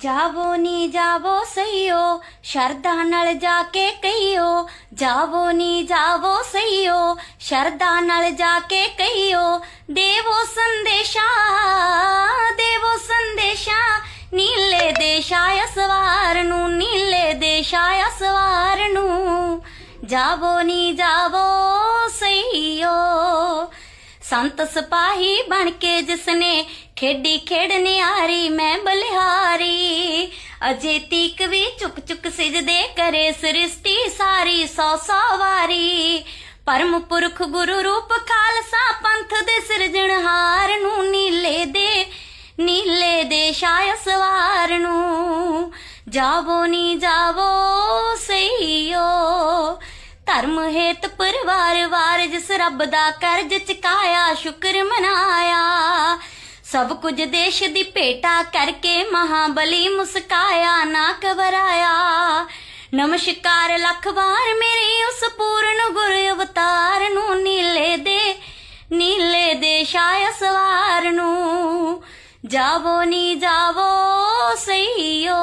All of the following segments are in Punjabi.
ਜਾਵੋ ਨੀ ਜਾਵੋ ਸਈਓ, ਸ਼ਰਧਾ ਨਾਲ ਜਾ ਕੇ ਕਹੀਓ ਜਾਵੋ ਨੀ ਜਾਵੋ ਸਈਓ, ਸ਼ਰਧਾ ਨਾਲ ਜਾ ਕੇ ਕਹੀਓ ਦੇਵੋ ਸੰਦੇਸ਼ਾ ਦੇਵੋ ਸੰਦੇਸ਼ਾ। ਨੀਲੇ ਦੇਸ਼ਾਇ ਸਵਾਰ ਨੂੰ, ਨੀਲੇ ਦੇਸ਼ਾਇ ਸਵਾਰ ਨੂੰ। ਜਾਵੋ ਨੀ ਜਾਵੋ ਸਈਓ ਸੰਤ ਸਿਪਾਹੀ ਬਣ ਕੇ ਜਿਸਨੇ ਖੇਡੀ ਖੇਡ ਨਿਆਰੀ, ਮੈਂ ਬਲਿਹਾਰੀ। ਅਜੇ ਤੀਕ ਵੀ ਚੁੱਕ ਚੁੱਕ ਸਿਜਦੇ ਕਰੇ ਸ੍ਰਿਸ਼ਟੀ ਸਾਰੀ, ਸੌ ਸੌ ਵਾਰੀ। ਪਰਮ ਪੁਰਖ ਗੁਰੂ ਰੂਪ ਖਾਲਸਾ ਪੰਥ ਦੇ ਸਿਰਜਣਹਾਰ ਨੂੰ ਨੀਲੇ ਦੇ ਨੀਲੇ ਦੇ ਸ਼ਾਇ ਸਵਾਰ ਨੂੰ। ਜਾਵੋ ਨੀ ਜਾਵੋ ਸਈਓ ਧਰਮ ਹੇਤ ਪਰਿਵਾਰ ਵਾਰ ਜਿਸ ਰੱਬ ਦਾ ਕਰਜ਼ ਚੁਕਾਇਆ, ਸ਼ੁਕਰ ਮਨਾਇਆ। ਸਭ ਕੁਝ ਦੇਸ਼ ਦੀ ਭੇਟਾ ਕਰਕੇ ਮਹਾਬਲੀ ਮੁਸਕਾਇਆ ਨਾ ਘਬਰਾਇਆ ਨਮਸਕਾਰ ਲੱਖ ਵਾਰ ਮੇਰੇ ਉਸ ਪੂਰਨ ਗੁਰ ਅਵਤਾਰ ਨੂੰ ਨੀਲੇ ਦੇ ਨੀਲੇ ਦੇ ਸ਼ਾਇ ਸਵਾਰ ਨੂੰ। ਜਾਵੋ ਨੀ ਜਾਵੋ ਸਈਓ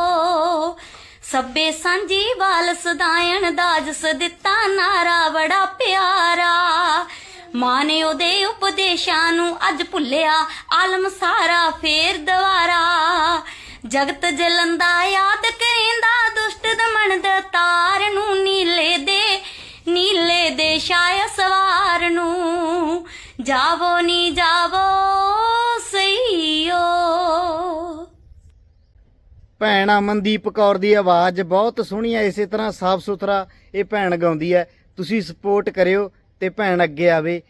ਸੱਬੇ ਸਾਂਝੀ ਵਾਲ ਸਦਾਇਣ ਦਾ ਦਿੱਤਾ ਨਾਰਾ ਬੜਾ ਪਿਆਰਾ। ਮਾਂ ਉਹਦੇ ਉਪਦੇਸ਼ਾਂ ਨੂੰ ਅੱਜ ਭੁੱਲਿਆ, ਆਲਮ ਸਾਰਾ ਫੇਰ ਦੁਆਰਾ ਜਗਤ ਜਲੰਦਾ ਯਾਦ ਕਰੇਂਦਾ ਦੁਸ਼ਟ ਦਮਨ ਤਾਰ ਨੂੰ ਨੀਲੇ ਦੇ ਨੀਲੇ ਦੇ ਸ਼ਾਇ ਸਵਾਰ ਨੂੰ। ਜਾਵੋ ਨੀ ਜਾਵੋ ਭੈਣ ਅਮਨਦੀਪ ਕੌਰ ਦੀ ਆਵਾਜ਼ ਬਹੁਤ ਸੋਹਣੀ ਹੈ ਇਸੇ ਤਰ੍ਹਾਂ ਸਾਫ਼ ਸੁਥਰਾ ਇਹ ਭੈਣ ਗਾਉਂਦੀ ਹੈ ਤੁਸੀਂ ਸਪੋਰਟ ਕਰਿਓ ਤੇ ਭੈਣ ਅੱਗੇ ਆਵੇ।